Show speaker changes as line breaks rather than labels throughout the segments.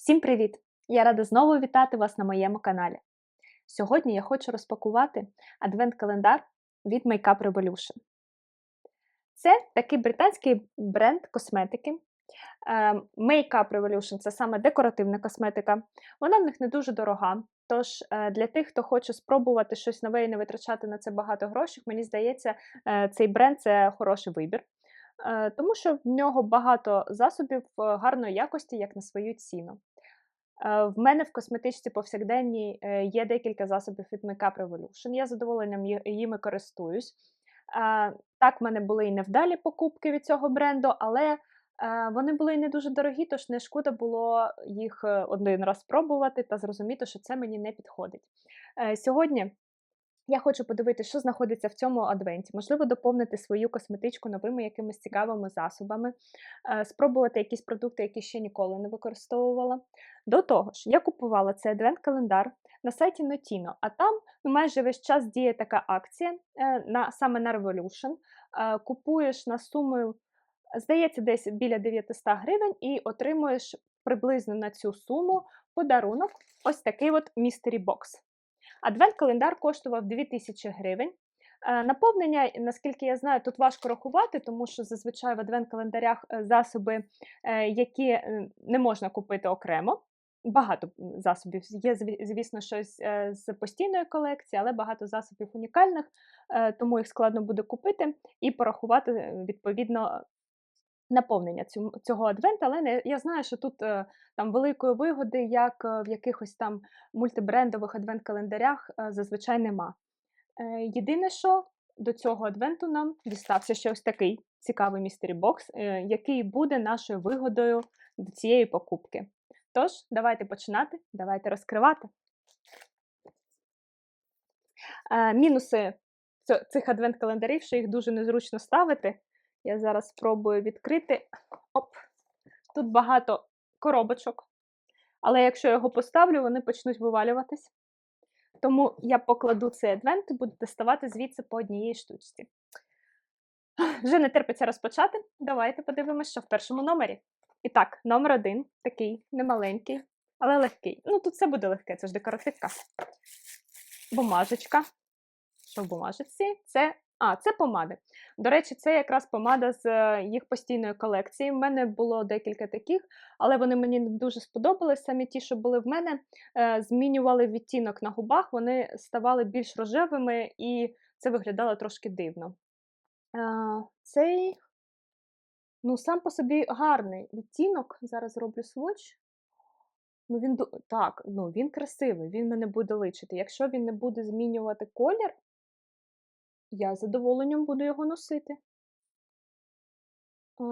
Всім привіт! Я рада знову вітати вас на моєму каналі. Сьогодні я хочу розпакувати адвент-календар від Makeup Revolution. Це такий британський бренд косметики. Е, Makeup Revolution це саме декоративна косметика. Вона в них не дуже дорога. Тож е, для тих, хто хоче спробувати щось нове і не витрачати на це багато грошей, мені здається, е, цей бренд це хороший вибір. Тому що в нього багато засобів гарної якості, як на свою ціну. Е, В мене в косметичці повсякденній е, є декілька засобів від Makeup Revolution. Я задоволенням їми користуюсь. Е, Так, в мене були і невдалі покупки від цього бренду, але вони були і не дуже дорогі, тож не шкода було їх один раз спробувати та зрозуміти, що це мені не підходить. Сьогодні я хочу подивитися, що знаходиться в цьому адвенті. Можливо, доповнити свою косметичку новими якимись цікавими засобами, е, спробувати якісь продукти, які ще ніколи не використовувала. До того ж, я купувала цей адвент-календар на сайті Notino, а там ну, майже весь час діє така акція е, на, саме на Revolution. Е, Купуєш на суму, здається, десь біля 900 гривень і отримуєш приблизно на цю суму подарунок ось такий от Mystery Box. Адвент-календар коштував 2000 гривень. Е, Наповнення, наскільки я знаю, тут важко рахувати, тому що зазвичай в адвент-календарях е, засоби, е, які не можна купити окремо. Багато засобів є, звісно, щось з постійної колекції, але багато засобів унікальних, тому їх складно буде купити і порахувати відповідно наповнення цього адвента. Але я знаю, що тут е, там великої вигоди, як е, в якихось там мультибрендових адвент-календарях е, зазвичай нема. Єдине, що до цього адвенту нам дістався ще ось такий цікавий містері бокс, який буде нашою вигодою до цієї покупки. Тож, давайте починати, давайте розкривати. Мінуси цих адвент-календарів, що їх дуже незручно ставити. Я зараз спробую відкрити. Оп! Тут багато коробочок. Але якщо я його поставлю, вони почнуть вивалюватись. Тому я покладу цей адвент і буду доставати звідси по однієї штучці. Вже не терпиться розпочати. Давайте подивимося, що в першому номері. І так, номер один такий немаленький, але легкий. Ну, тут все буде легке, це ж декоративка. Бумажечка. Що в бумажечці? Це. А, це помади. До речі, це якраз помада з е, їх постійної колекції. У мене було декілька таких, але вони мені дуже сподобались. Самі ті, що були в мене, е, змінювали відтінок на губах, вони ставали більш рожевими, і це виглядало трошки дивно. Е, Цей, ну, сам по собі гарний відтінок. Зараз роблю сводч. Ну, він так, ну він красивий, він мене буде личити. Якщо він не буде змінювати колір, я з задоволенням буду його носити.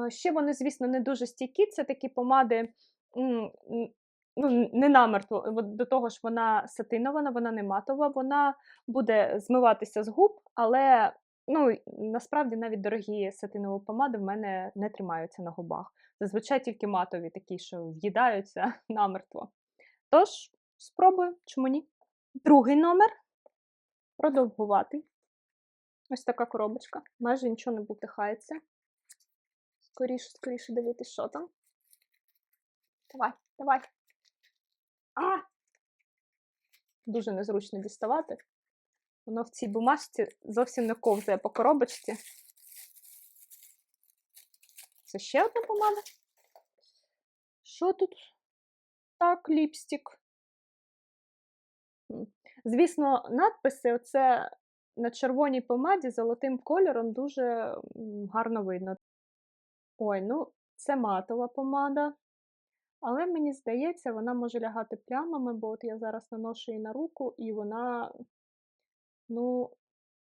Ще вони, звісно, не дуже стійкі. Це такі помади, ну, не намертво. До того ж, вона сатинована, вона не матова, вона буде змиватися з губ, але ну, насправді навіть дорогі сатинові помади в мене не тримаються на губах. Зазвичай тільки матові, такі, що в'їдаються намертво. Тож, спробую, чому ні? Другий номер продовгуватий. Ось така коробочка. Майже нічого не бултихається. Скоріше, скоріше дивитись, що там. Давай, давай. А! Дуже незручно діставати. Воно в цій бумажці зовсім не ковзає по коробочці. Це ще одна помада. Що тут? Так, ліпстик. Звісно, надписи оце на червоній помаді золотим кольором дуже гарно видно. Ой, ну, це матова помада. Але мені здається, вона може лягати плямами, бо от я зараз наношу її на руку, і вона, ну,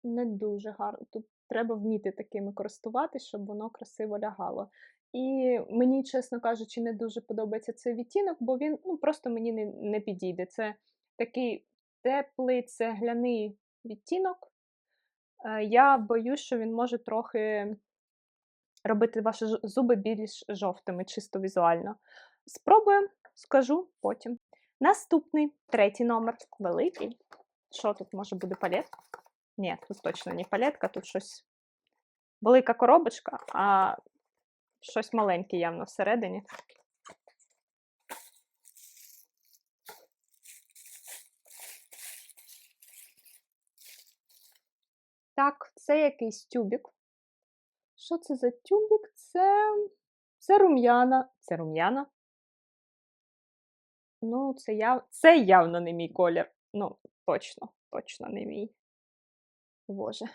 не дуже гарно. Тут треба вміти такими користуватись, щоб воно красиво лягало. І мені, чесно кажучи, не дуже подобається цей відтінок, бо він ну, просто мені не, не підійде. Це такий теплий цегляний відтінок. Е, Я боюсь, що він може трохи робити ваші зуби більш жовтими, чисто візуально. Спробуємо, скажу потім. Наступний, третій номер, великий. Що тут може бути палетка? Ні, тут точно не палетка, тут щось велика коробочка, а щось маленьке явно всередині. Так, це якийсь тюбік. Що це за тюбік? Це. Це рум'яна. Це рум'яна. Ну, це яв... це явно не мій колір. Ну, точно, точно не мій. Боже.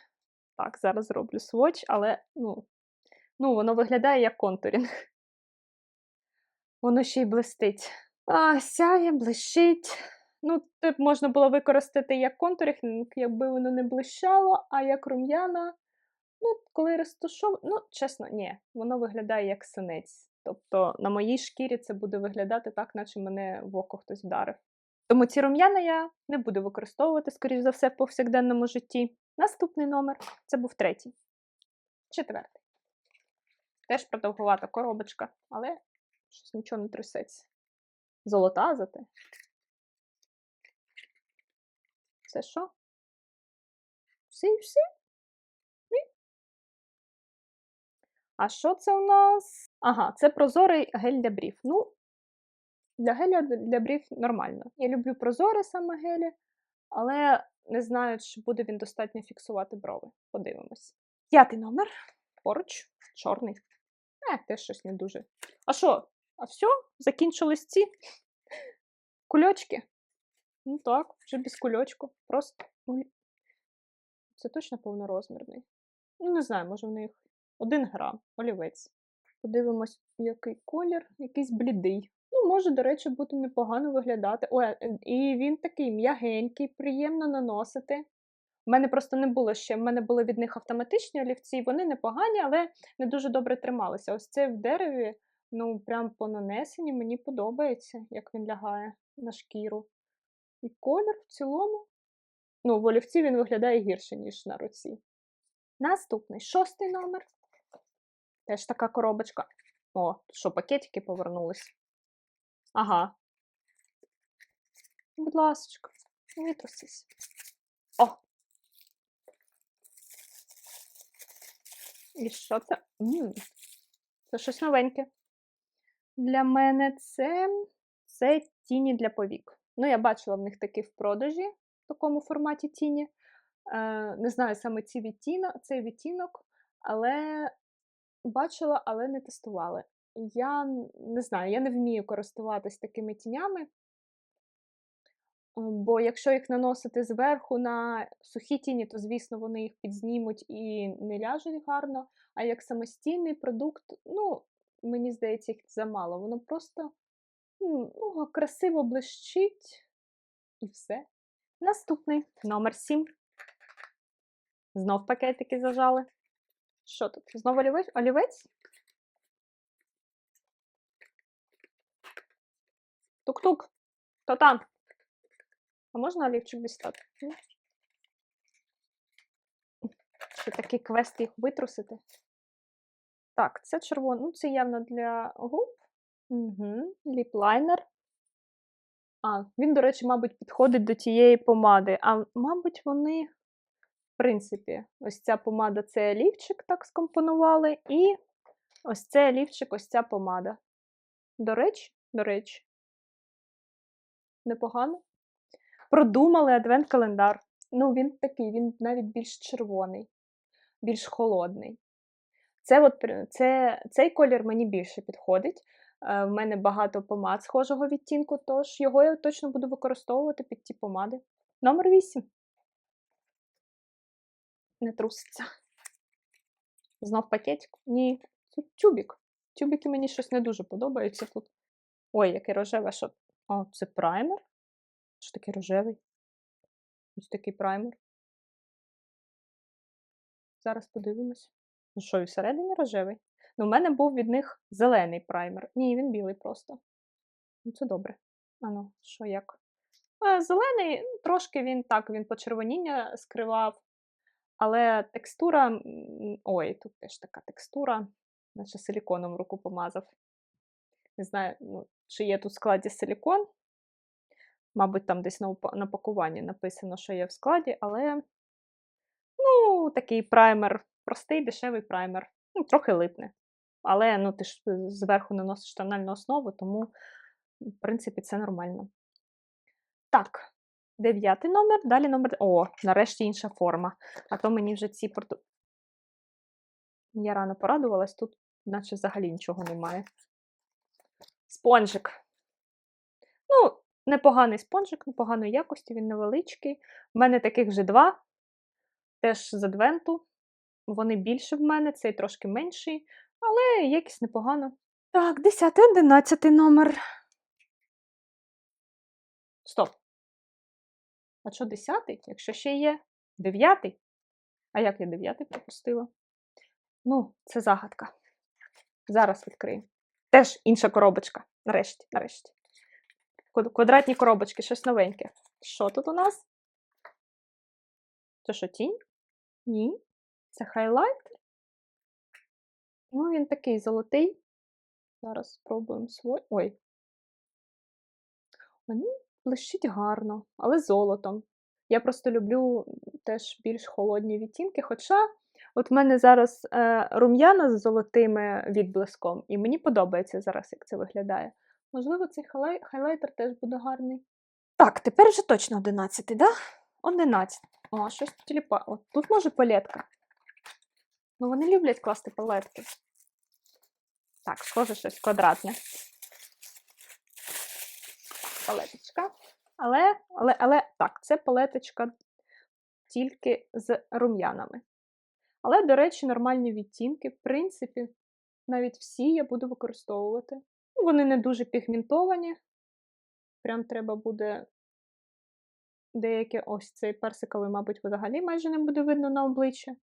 Так, зараз зроблю сводч, але ну, ну, воно виглядає як контурінг. Воно ще й блистить. А, сяє, блищить. Ну, тип можна було використати як контурінг, якби воно не блищало, а як рум'яна. Ну, коли розташов... ну, чесно, ні, воно виглядає як синець. Тобто на моїй шкірі це буде виглядати так, наче мене в око хтось вдарив. Тому ці рум'яна я не буду використовувати, скоріш за все, в повсякденному житті. Наступний номер це був третій. Четвертий. Теж продовгувата коробочка, але щось нічого не трясеться. Золота зате. Це що? Все і все? А що це у нас? Ага, це прозорий гель для брів. Ну, для геля для брів нормально. Я люблю прозорі саме гелі, але не знаю, чи буде він достатньо фіксувати брови. Подивимось. П'ятий номер. Поруч, чорний. Е, теж щось не дуже. А що? А все? Закінчились ці кульочки? Ну так, вже без кульочку. Просто. Це точно повнорозмірний. Ну, не знаю, може в них 1 грам, олівець. Подивимось, який колір, якийсь блідий. Ну, може, до речі, бути непогано виглядати. Ой, е, і він такий м'ягенький, приємно наносити. У мене просто не було ще, в мене були від них автоматичні олівці, вони непогані, але не дуже добре трималися. Ось цей в дереві, ну, прям по нанесенні мені подобається, як він лягає на шкіру. І колір в цілому. Ну, в олівці він виглядає гірше, ніж на руці. Наступний шостий номер. Теж така коробочка. О, що, пакетики повернулись. Ага. Будь ласочка, витрусись. О! І що це? М -м. Це щось новеньке. Для мене це це тіні для повік. Ну, я бачила в них такі в продажі в такому форматі тіні. Е, Не знаю саме ці відтінок, цей відтінок, але бачила, але не тестувала. Я не знаю, я не вмію користуватись такими тінями, бо якщо їх наносити зверху на сухі тіні, то, звісно, вони їх підзнімуть і не ляжуть гарно. А як самостійний продукт, ну, мені здається, їх замало. Воно просто ну, красиво блищить і все. Наступний номер 7. Знов пакетики зажали. Що тут? Знову олівець? Тук-тук. Хто там? А можна олівчик дістати? Ще такий квест їх витрусити. Так, це червоний. Ну, це явно для губ. Угу. Ліплайнер. А, він, до речі, мабуть, підходить до тієї помади. А, мабуть, вони, в принципі, ось ця помада це олівчик, так скомпонували, і ось це олівчик, ось ця помада. До речі, до речі, непогано. Продумали адвент-календар. Ну, він такий, він навіть більш червоний, більш холодний. Це от, це, Цей колір мені більше підходить. Е, в мене багато помад схожого відтінку, тож його я точно буду використовувати під ті помади. Номер 8. Не труситься. Знов пакетик? Ні, тут тюбік. Тюбіки мені щось не дуже подобаються тут. Ой, який рожеве, що. О, це праймер? Що такий рожевий? Ось такий праймер. Зараз подивимось. Ну що, і всередині рожевий? Ну, в мене був від них зелений праймер. Ні, він білий просто. Ну, Це добре. Ану, що як? Е, зелений, ну, трошки він так, він почервоніння скривав. Але текстура. Ой, тут теж така текстура, наче силіконом руку помазав. Не знаю, ну, чи є тут в складі силікон. Мабуть, там десь на на пакуванні написано, що є в складі, але ну, такий праймер, простий дешевий праймер. Ну, Трохи липне. Але ну, ти ж е, зверху наносиш тональну основу, тому, в принципі, це нормально. Так, Дев'ятий номер, далі номер. О, нарешті інша форма. А то мені вже ці порту. Я рано порадувалась, тут, наче взагалі нічого немає. Спонжик. Ну, непоганий спонжик, непоганої якості, він невеличкий. У мене таких вже два. Теж з адвенту. Вони більше в мене, цей трошки менший, але якість непогано. Так, 10, 11 номер. Стоп. А що 10? Якщо ще є 9? А як я 9 пропустила? Ну, це загадка. Зараз відкрию. Теж інша коробочка. Нарешті, нарешті. Квадратні коробочки, щось новеньке. Що тут у нас? Це що, тінь? Ні. Це хайлайт. Ну, він такий золотий. Зараз спробуємо свой. Ой. Ну, блищить гарно, але золотом. Я просто люблю теж більш холодні відтінки. Хоча от в мене зараз е, рум'яна з золотими відблиском, і мені подобається зараз, як це виглядає. Можливо, цей хайлай- хайлайтер теж буде гарний. Так, тепер вже точно 11, так? Да? 11. О, щось тут ліпа. От тут може палетка. Ну, вони люблять класти палетки. Так, схоже, щось квадратне. Палеточка. Але, але, але, так, це палеточка тільки з рум'янами. Але, до речі, нормальні відтінки. В принципі, навіть всі я буду використовувати. Ну, Вони не дуже пігментовані. Прям треба буде деякі, ось цей персиковий, мабуть, взагалі майже не буде видно на обличчі.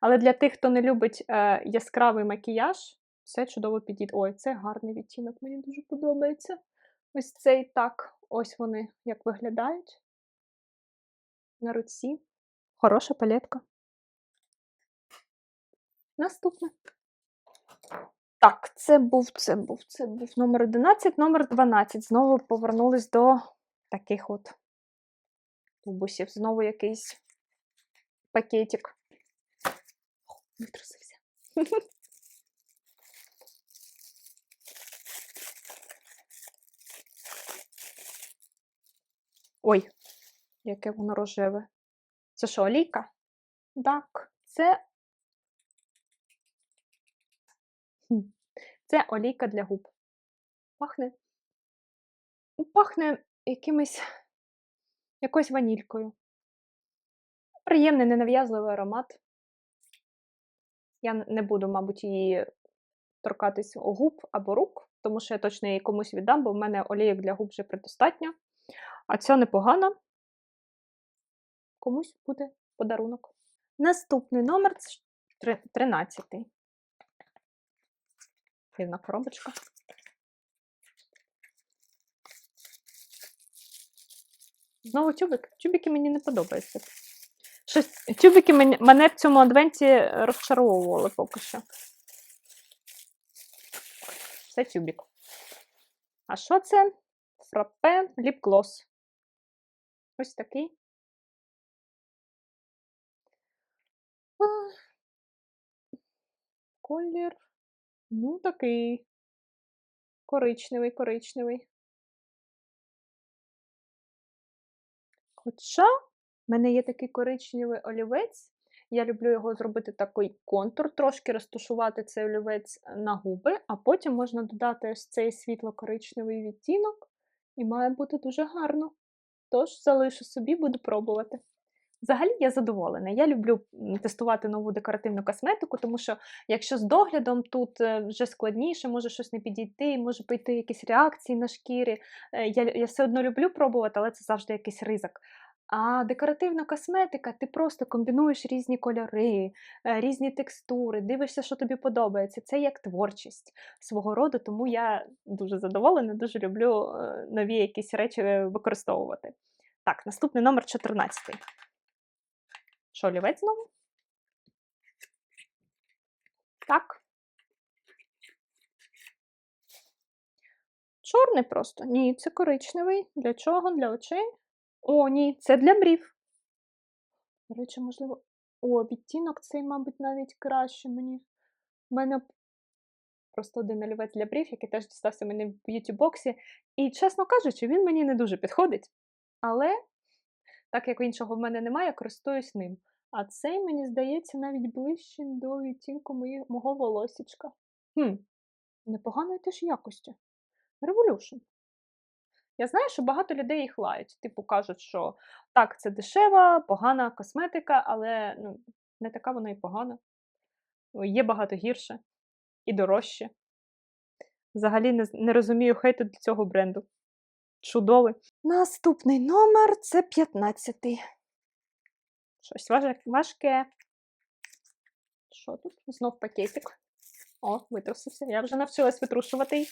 Але для тих, хто не любить е, яскравий макіяж, все чудово підійде. Ой, це гарний відтінок, мені дуже подобається. Ось цей так, ось вони як виглядають на руці. Хороша палетка. Наступне. Так, це був, це був, це був номер 11, номер 12. Знову повернулись до таких от тубусів. Знову якийсь пакетик. Витрусився. Ой, яке воно рожеве. Це що, олійка? Так, це. Це олійка для губ. Пахне. ну, Пахне якимось якоюсь ванількою. Приємний, ненав'язливий аромат. Я не буду, мабуть, її торкатись у губ або рук, тому що я точно її комусь віддам, бо в мене олійок для губ вже предостатньо. А ця непогана. Комусь буде подарунок. Наступний номер це ж три- 13. Дивна коробочка. Знову тюбик. Тюбики мені не подобаються. Щось, тюбики мене, в цьому адвенті розчаровували поки що. Це тюбик. А що це? Фрапе ліп-глос. Ось такий. Колір. Ну, такий. Коричневий, коричневий. Хоча в мене є такий коричневий олівець. Я люблю його зробити такий контур, трошки розташувати цей олівець на губи, а потім можна додати ось цей світло-коричневий відтінок, і має бути дуже гарно. Тож залишу собі, буду пробувати. Взагалі я задоволена. Я люблю тестувати нову декоративну косметику, тому що якщо з доглядом тут е, вже складніше, може щось не підійти, може пойти якісь реакції на шкірі. Е, Я, я все одно люблю пробувати, але це завжди якийсь ризик. А декоративна косметика, ти просто комбінуєш різні кольори, е, різні текстури, дивишся, що тобі подобається. Це як творчість свого роду, тому я дуже задоволена, дуже люблю е, нові якісь речі е, використовувати. Так, наступний номер 14. Що, олівець знову? Так. Чорний просто. Ні, це коричневий. Для чого? Для очей? О, ні, це для брів. До речі, можливо. О, відтінок цей, мабуть, навіть краще мені. У мене просто один олівець для брів, який теж дістався мені в б'юті-боксі. І, чесно кажучи, він мені не дуже підходить. Але Так як іншого в мене немає, користуюсь ним. А цей, мені здається, навіть ближче до відтінку мого волосічка. Хм, непоганої теж якості. Revolution. Я знаю, що багато людей їх лають. Типу кажуть, що так, це дешева, погана косметика, але ну, не така вона і погана. Є багато гірше і дорожче. Взагалі не, не розумію хейту до цього бренду. Чудовий. Наступний номер це 15-й. Щось важ- важке. Що тут? Знов пакетик. О, витрусився. Я вже навчилась витрушувати.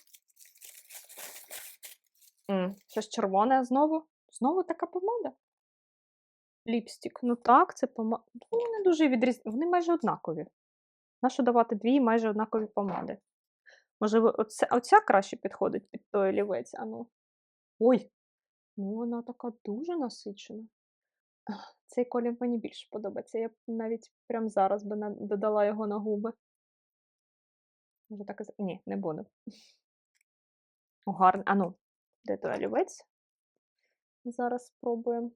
М, Щось червоне знову. Знову така помада. Ліпстик. Ну так, це помада. Вони не дуже відріз... Вони майже однакові. Нащо давати дві майже однакові помади? Може, оце, оця краще підходить під той олівець? А ну. Ой, ну вона така дуже насичена. Цей колір мені більше подобається. Я б навіть прямо зараз би додала його на губи. Може так і Ні, не буду. Гарний. А ну, де той олівець? Зараз спробуємо.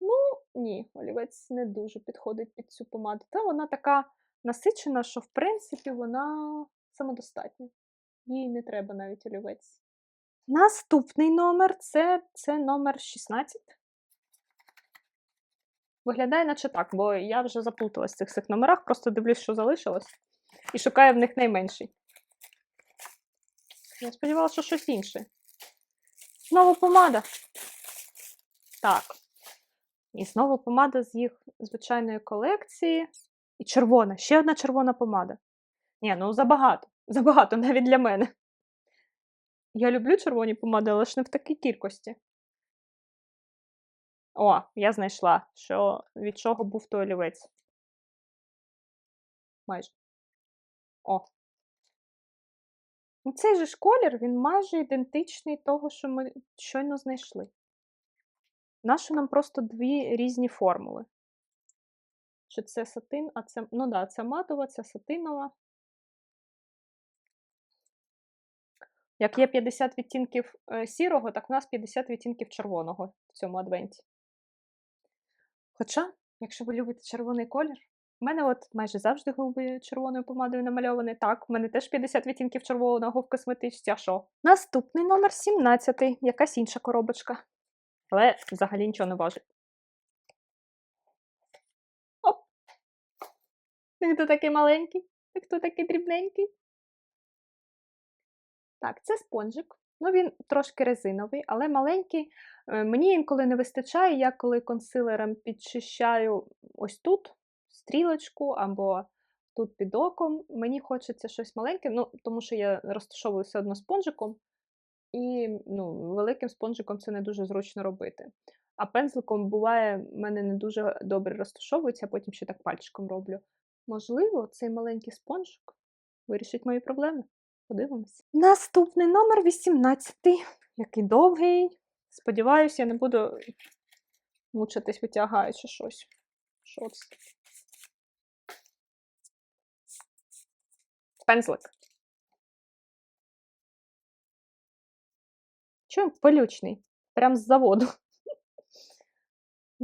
Ну, ні, олівець не дуже підходить під цю помаду. Та вона така насичена, що в принципі вона самодостатня. Їй не треба навіть олівець. Наступний номер це, це номер 16. Виглядає, наче так, бо я вже заплуталась в цих номерах, просто дивлюсь, що залишилось, і шукаю в них найменший. Я сподівалася, що щось інше. Знову помада. Так. І знову помада з їх звичайної колекції. І червона, ще одна червона помада. Ні, ну забагато. Забагато навіть для мене. Я люблю червоні помади, але ж не в такій кількості. О, я знайшла, що від чого був той олівець. Майже. О. Ну, Цей же ж колір, він майже ідентичний того, що ми щойно знайшли. Нащо нам просто дві різні формули? Чи це сатин, а це. Ну да, це матова, це сатинова. Як є 50 відтінків е, сірого, так у нас 50 відтінків червоного в цьому адвенті. Хоча, якщо ви любите червоний колір, в мене от майже завжди губи червоною помадою намальовані. Так, в мене теж 50 відтінків червоного в косметичці, а що? Наступний номер 17, якась інша коробочка. Але взагалі нічого не важить. Оп! Хто такий маленький? Хто такий дрібненький? Так, це спонжик. Ну, він трошки резиновий, але маленький. Е, Мені інколи не вистачає, я коли консилером підчищаю ось тут стрілочку або тут під оком. Мені хочеться щось маленьке, ну, тому що я розташовую все одно спонжиком, і ну, великим спонжиком це не дуже зручно робити. А пензликом буває, в мене не дуже добре розташовується, а потім ще так пальчиком роблю. Можливо, цей маленький спонжик вирішить мої проблеми. Подивимось. Наступний номер 18, який довгий. Сподіваюсь, я не буду мучитись, витягаючи щось. Що це? Пензлик. Чому пилючний? Прям з заводу.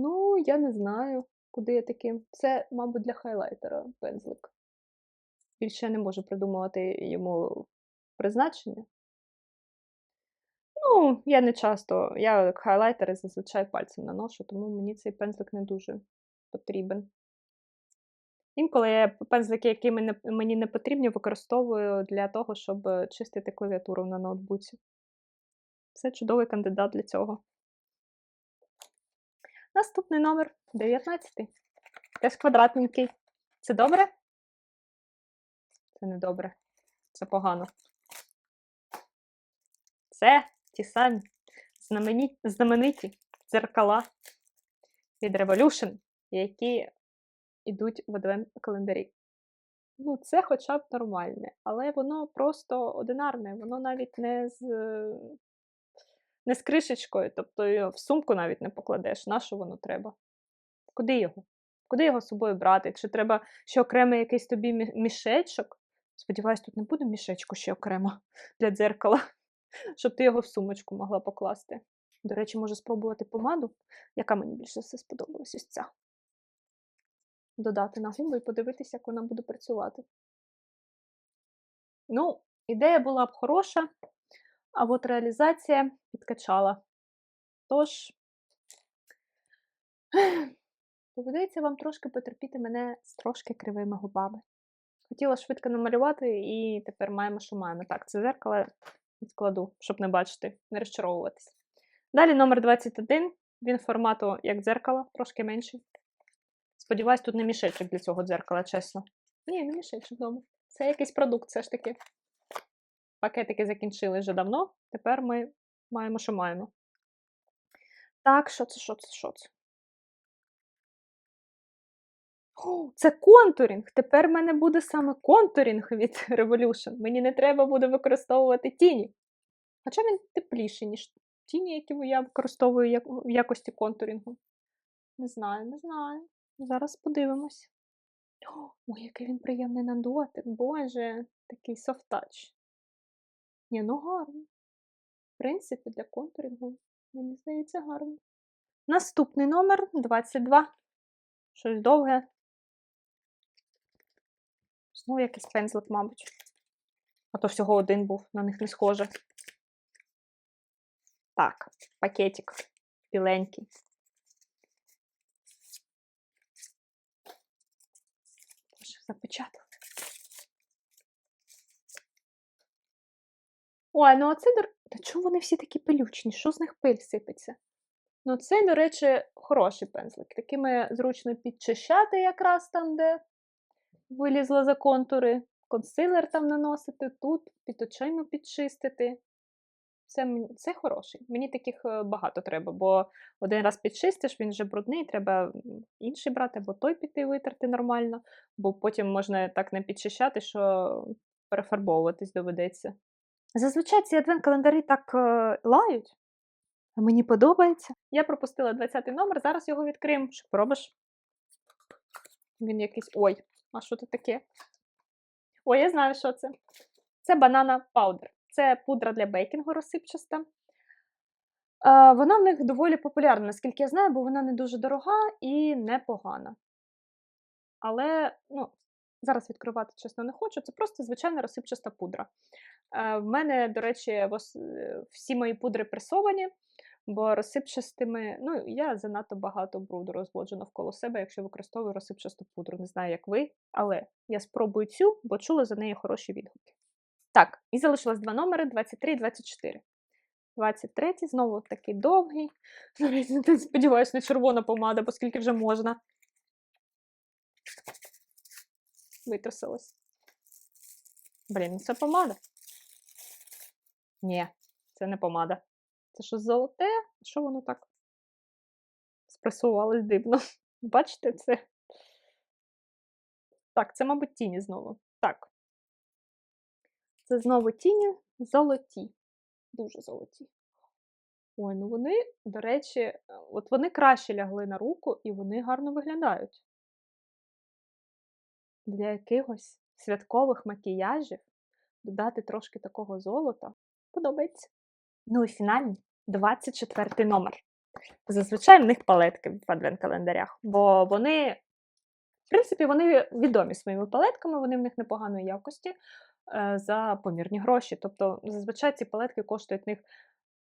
Ну, я не знаю, куди я таким. Це, мабуть, для хайлайтера пензлик. Більше не можу придумувати йому призначення. Ну, я не часто. Я хайлайтери зазвичай пальцем наношу, тому мені цей пензлик не дуже потрібен. Інколи я пензлики, які мені не потрібні, використовую для того, щоб чистити клавіатуру на ноутбуці. Це чудовий кандидат для цього. Наступний номер 19. Теж квадратненький. Це добре? Це не добре. Це погано. Це ті самі знамениті дзеркала від Revolution, які йдуть в адвент календарі. Ну, це хоча б нормальне, але воно просто одинарне, воно навіть не з, не з кришечкою, тобто в сумку навіть не покладеш. На що воно треба? Куди його? Куди його з собою брати? Чи треба ще окремий якийсь тобі мішечок? Сподіваюсь, тут не буде мішечку ще окремо для дзеркала, щоб ти його в сумочку могла покласти. До речі, можу спробувати помаду, яка мені більше все сподобалась. Ось ця. Додати на губи і подивитися, як вона буде працювати. Ну, ідея була б хороша, а от реалізація підкачала. Тож, доведеться вам трошки потерпіти мене з трошки кривими губами. Хотіла швидко намалювати, і тепер маємо, що маємо. Так, це зеркало відкладу, щоб не бачити, не розчаровуватись. Далі номер 21. Він формату як дзеркало, трошки менший. Сподіваюсь, тут не мішечок для цього дзеркала, чесно. Ні, не мішечок вдома. Це якийсь продукт, все ж таки. Пакетики закінчили вже давно. Тепер ми маємо, що маємо. Так, що це, що це, що це? О, це контурінг! Тепер в мене буде саме контурінг від Revolution. Мені не треба буде використовувати тіні. Хоча він тепліший, ніж тіні, які я використовую в якості контурінгу. Не знаю, не знаю. Зараз подивимось. Ой, який він приємний на дотик. Боже, такий софт-тач. Ні, ну гарно. В принципі, для контурінгу, мені здається, гарно. Наступний номер 22. Щось довге. Знову якийсь пензлик, мабуть. А то всього один був, на них не схоже. Так, пакетик біленький. Боже, запечатав. Ой, ну оце, до... Та чому вони всі такі пилючні? Що з них пиль сипеться? Ну, це, до речі, хороший пензлик. Такими зручно підчищати якраз там, де вилізла за контури. Консилер там наносити, тут під очима підчистити. Це, це хороший. Мені таких е, багато треба, бо один раз підчистиш, він вже брудний, треба інший брати, або той піти витерти нормально, бо потім можна так не підчищати, що перефарбовуватись доведеться. Зазвичай ці адвент-календарі так е, лають, а мені подобається. Я пропустила 20-й номер, зараз його відкриємо. Що поробиш? Він якийсь. Ой, а що це таке? Ой, я знаю, що це. Це банана паудер. Це пудра для бейкінгу розсипчаста. Е, вона в них доволі популярна, наскільки я знаю, бо вона не дуже дорога і непогана. Але, ну, зараз відкривати, чесно, не хочу. Це просто звичайна розсипчаста пудра. Е, в мене, до речі, всі мої пудри пресовані, бо розсипчастими, ну, я занадто багато бруду розводжу навколо себе, якщо використовую розсипчасту пудру. Не знаю, як ви, але я спробую цю, бо чула за неї хороші відгуки. Так, і залишилось два номери 23 і 24. 23 знову такий довгий. Сподіваюсь, не червона помада, бо скільки вже можна. Витрусилась. Блін, ну це помада. Ні, це не помада. Це що золоте? Що воно так спресувалось дивно? Бачите це? Так, це, мабуть, тіні знову. Так. Це знову тіні золоті. Дуже золоті. Ой, ну вони, до речі, е, от вони краще лягли на руку і вони гарно виглядають. Для якихось святкових макіяжів додати трошки такого золота подобається. Ну і фінальний 24 номер. Зазвичай в них палетки в адвент-календарях, бо вони, в принципі, вони відомі своїми палетками, вони в них непоганої якості за помірні гроші. Тобто, зазвичай ці палетки коштують них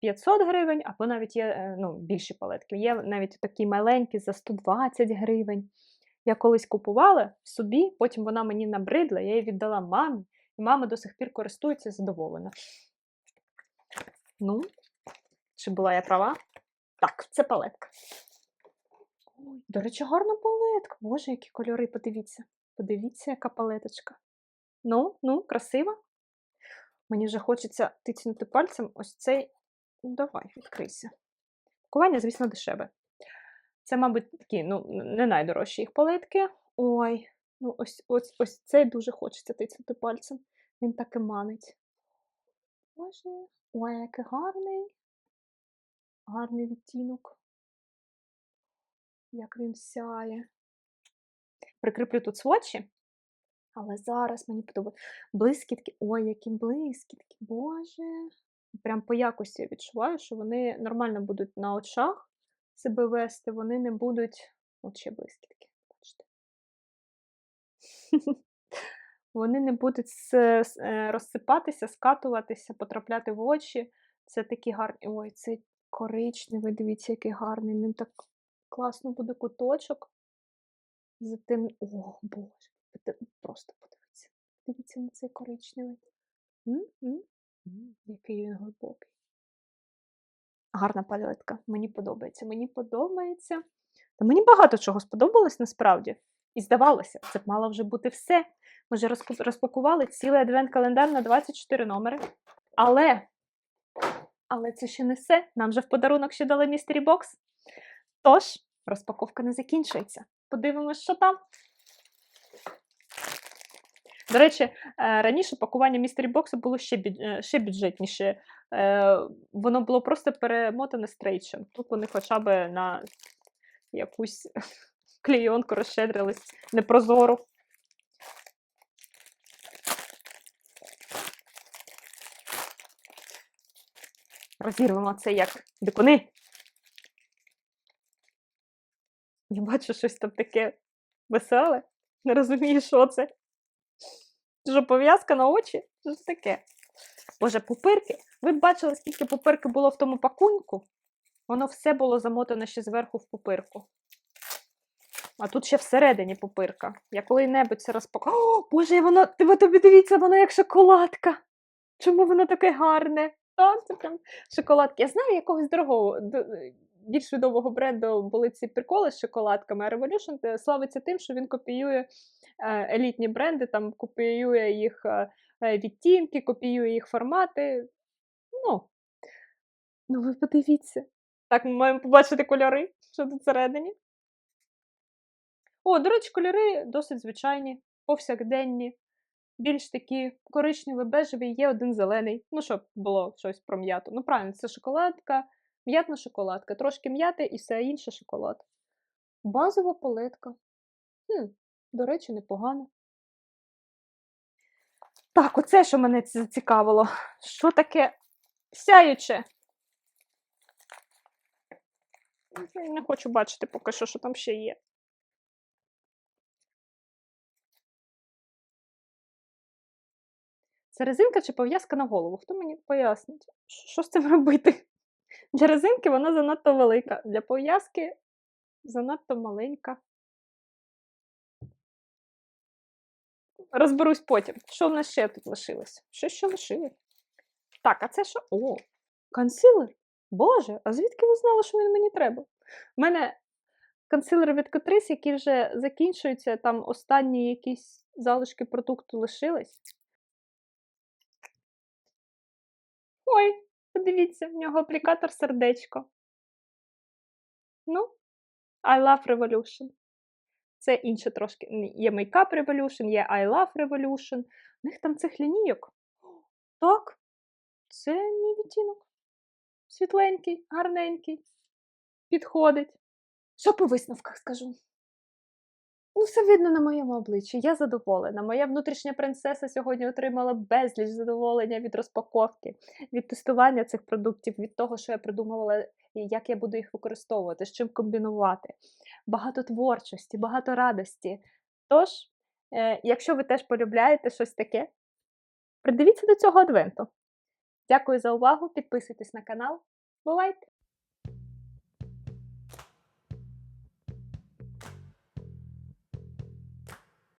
500 гривень, або навіть є е, ну, більші палетки. Є навіть такі маленькі за 120 гривень. Я колись купувала собі, потім вона мені набридла, я її віддала мамі, і мама до сих пір користується задоволена. Ну, чи була я права? Так, це палетка. До речі, гарна палетка. Боже, які кольори, подивіться. Подивіться, яка палеточка. Ну, ну, красива. Мені вже хочеться тицнути пальцем ось цей. Ну, давай, відкрийся. Пакування, звісно, дешеве. Це, мабуть, такі, ну, не найдорожчі їх палетки. Ой, ну ось ось ось цей дуже хочеться тицнути пальцем. Він так і манить. Боже, ой, який гарний. Гарний відтінок. Як він сяє. Прикріплю тут свочі, але зараз мені подобається. Блискітки. Ой, які блискітки, боже. Прям по якості я відчуваю, що вони нормально будуть на очах себе вести, вони не будуть. От ще блискітки, бачите. Вони не будуть е, розсипатися, скатуватися, потрапляти в очі. Це такі гарні. Ой, цей коричневий, дивіться, який гарний. Ним так класно буде куточок. За тим. О, Боже, просто подивіться. Дивіться на цей коричневий. М, м, м, Який він глибокий. Гарна палетка. Мені подобається. Мені подобається. Та мені багато чого сподобалось насправді. І здавалося, це б мало вже бути все. Ми вже розпакували цілий адвент-календар на 24 номери. Але, але це ще не все. Нам же в подарунок ще дали містері бокс. Тож, розпаковка не закінчується. Подивимось, що там. До речі, е, раніше пакування містері боксу було ще, бюдж- е, ще бюджетніше. Е, Воно було просто перемотане стрейчем. Тут вони хоча б на якусь клейонку розщедрились непрозору. Розірвемо це як дикуни. Я бачу щось там таке веселе. Не розумію, що це. Що пов'язка на очі? Що це таке? Боже, пупирки. Ви б бачили, скільки пупирки було в тому пакуньку? Воно все було замотане ще зверху в пупирку. А тут ще всередині пупирка. Я коли-небудь це розпакую. О, Боже, воно, ти тобі дивіться, воно як шоколадка. Чому воно таке гарне? А, це прям шоколадки. Я знаю якогось дорогого, більш відомого бренду були ці приколи з шоколадками, а Revolution е, славиться тим, що він копіює е, елітні бренди, там копіює їх е, відтінки, копіює їх формати. Ну, ну ви подивіться. Так, ми маємо побачити кольори, що тут всередині. О, до речі, кольори досить звичайні, повсякденні, більш такі коричневі, бежеві, є один зелений. Ну, щоб було щось про м'яту. Ну, правильно, це шоколадка, м'ятна шоколадка, трошки м'яти і все інше шоколад. Базова палетка. Хм, до речі, непогано. Так, оце, що мене зацікавило. Що таке сяюче? Не хочу бачити поки що, що там ще є. Це резинка чи пов'язка на голову? Хто мені пояснить? Що з цим робити? Для резинки вона занадто велика, для пов'язки занадто маленька. Розберусь потім. Що в нас ще тут лишилось? Що ще лишилось? Так, а це що? О, консилер. Боже, а звідки ви знали, що він мені треба? У мене консилер від Catrice, який вже закінчується, там останні якісь залишки продукту лишились. Подивіться, в нього аплікатор сердечко. Ну, I love Revolution. Це інше трошки. Є Makeup Revolution, є I love Revolution. У них там цих лінійок. Так, це мій відтінок. Світленький, гарненький. Підходить. Що по висновках скажу? Ну, все видно на моєму обличчі. Я задоволена. Моя внутрішня принцеса сьогодні отримала безліч задоволення від розпаковки, від тестування цих продуктів, від того, що я придумувала, і як я буду їх використовувати, з чим комбінувати. Багато творчості, багато радості. Тож, е, якщо ви теж полюбляєте щось таке, придивіться до цього адвенту. Дякую за увагу, підписуйтесь на канал. Бувайте!